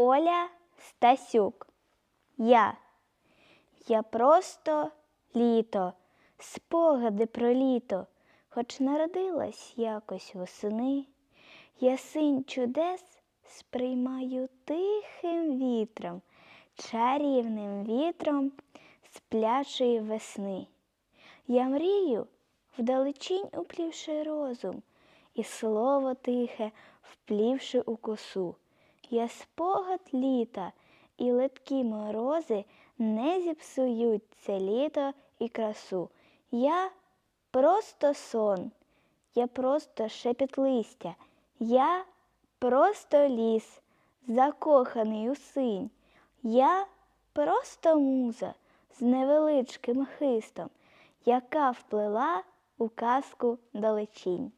Оля Стасюк. Я. Я просто літо, спогади про літо, хоч народилась якось восени. Я синь чудес сприймаю тихим вітром, чарівним вітром сплячої весни. Я мрію, вдалечінь уплівши розум, і слово тихе, вплівши у косу. Я спогад літа, і литкі морози не зіпсують це літо і красу. Я просто сон, я просто шепіт листя, я просто ліс, закоханий у синь. Я просто муза з невеличким хистом, яка вплила у казку далечінь.